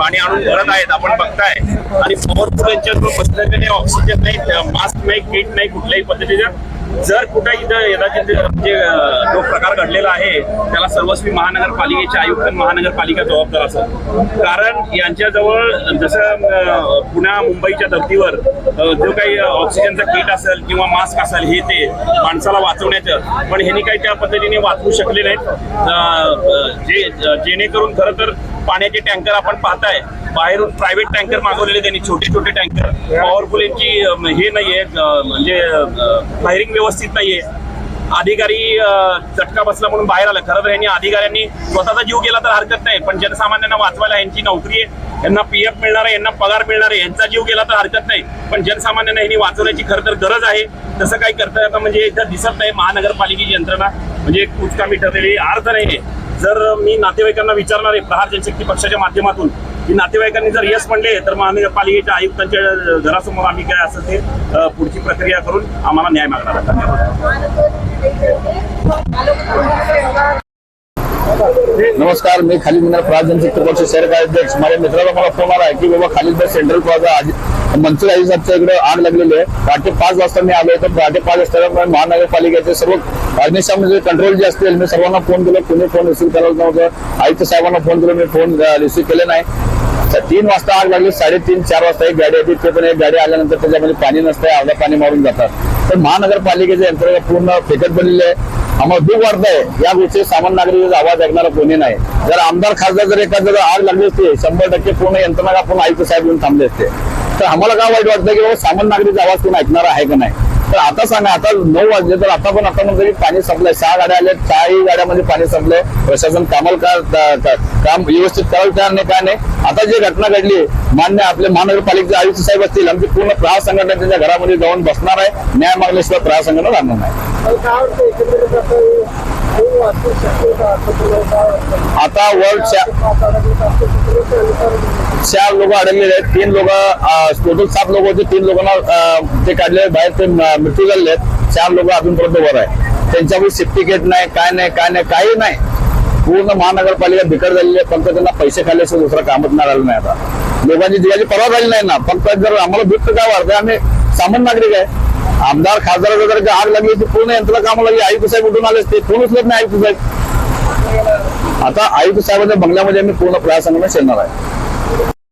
पाणी आणून भरत आहेत आपण बघताय. आणि पॉवरफुल यांच्याजवळ पद्धतीने ऑक्सिजन नाही मास्क नाही किट नाही कुठल्याही पद्धतीचं. जर कुठे इथं यदाचित म्हणजे जो प्रकार घडलेला आहे त्याला सर्वस्वी महानगरपालिकेचे आयुक्त महानगरपालिका जबाबदार असत कारण यांच्याजवळ जसं पुण्या मुंबईच्या धर्तीवर जो काही ऑक्सिजनचा किट असेल किंवा मास्क असेल हे ते माणसाला वाचवण्याचं पण ह्यांनी काही त्या पद्धतीने वाचवू शकले नाहीत. जे जेणेकरून खरं तर पाण्याचे टँकर आपण पाहताय. बाहेरून प्रायव्हेट टँकर मागवलेले त्यांनी छोटे छोटे टँकर पॉवरफुल यांची हे नाहीये म्हणजे फायरिंग व्यवस्थित नाहीये. अधिकारी चटका बसला म्हणून बाहेर आलं. खरं तर यांनी अधिकाऱ्यांनी स्वतःचा जीव गेला तर हरकत नाही पण जनसामान्यांना वाचवायला यांची नोकरी आहे. यांना पी एफ मिळणार आहे यांना पगार मिळणार आहे यांचा जीव गेला तर हरकत नाही. पण जनसामान्यांना यांनी वाचवण्याची खरं तर गरज आहे. तसं काही करता येतं म्हणजे इथं दिसत नाही. महानगरपालिकेची यंत्रणा म्हणजे कुचकामी ठरलेली अर्थ नाही जर मी नातेवाईकांना विचारणार आहे प्रहार जनशक्ती पक्षाच्या माध्यमातून की नातेवाईकांनी जर यश म्हणले तर महानगरपालिकेच्या आयुक्तांच्या घरासमोर आम्ही काय असं ते पुढची प्रक्रिया करून आम्हाला न्याय मागणार आहे. धन्यवाद. नमस्कार मी खालीद मिनार प्राजन जनशक्ती शहर कार्याध्यक्ष माझ्या मित्राला मला फोन आला की बाबा खालीद भाई सेंट्रल प्लाझा आज आजी साहेबच्या इकडे आग लागलेली आहे. पहाटे पाच वाजता मी आलो तर पहाटे पाच वाजता महानगरपालिकेचे सर्व अग्निशमन कंट्रोल जे असतील मी सर्वांना फोन केला. कोणी फोन रिसिव्ह करत नव्हतं. आयुक्त साहेबांना फोन केला. मी फोन रिसिव्ह केले नाही. तीन वाजता आग लागली. साडेतीन चार वाजता एक गाडी येते ते पण एक गाडी आल्यानंतर त्याच्यामध्ये पाणी नसतंय. अर्धा पाणी मारून जातात. तर महानगरपालिकेच्या यंत्रणा पूर्ण फेकत बनलेले आहे. आम्हाला दुःख वाटतंय या गोष्टी सामान्य नागरिकांचा आवाज ऐकणारा कोणी नाही. जर आमदार खासदार जर एखाद्या जर आग लागली असते शंभर टक्के पूर्ण यंत्रणा आपण आयुक्त साहेब येऊन थांबले असते. तर आम्हाला काय वाईट वाटतं की बाबा सामान्य नागरिक आवाज कोण ऐकणार आहे का नाही? तर आता सांगा आता नऊ वाजले तर आता पण आता म्हणतो पाणी संपलंय सहा गाड्या आल्या चारही गाड्यामध्ये पाणी संपलंय प्रशासन कामाला का काम व्यवस्थित करायला तयार नाही काय नाही? आता जी घटना घडली मान्य आपले महानगरपालिकेचे आयुक्त साहेब असतील आमची पूर्ण प्रहार संघटना त्यांच्या घरामध्ये जाऊन बसणार आहे न्याय मागल्याशिवाय प्रहार संघटना राहणार नाही. आता वर्ल्ड चार लोक अडकलेले आहेत तीन लोक टोटल सात लोक होते. तीन लोकांना ते काढले. बाहेर ते मृत्यू झालेले आहेत. चार लोक अजूनपर्यंत वर आहे त्यांच्यावर सेफ्टी किट नाही काय नाही काय नाही काही नाही. पूर्ण महानगरपालिका बिकट झालेली आहे. फक्त त्यांना पैसे खाल्ल्याशिवाय दुसरा कामच नाही आलं नाही आता. लोकांची जीवाची परवा झाली नाही ना. फक्त जर आम्हाला दुःख काय वाढतंय आम्ही सामान्य नागरिक आहे. आमदार खासदार वगैरे जर आग लागली होती पूर्ण यंत्र कामाला लागली. आयुक्त साहेब उठून आले ते फोन उचलत नाही आयुक्त साहेब? आता आयुक्त साहेबांच्या बंगल्यामध्ये आम्ही पूर्ण प्रयास संघटना आहे.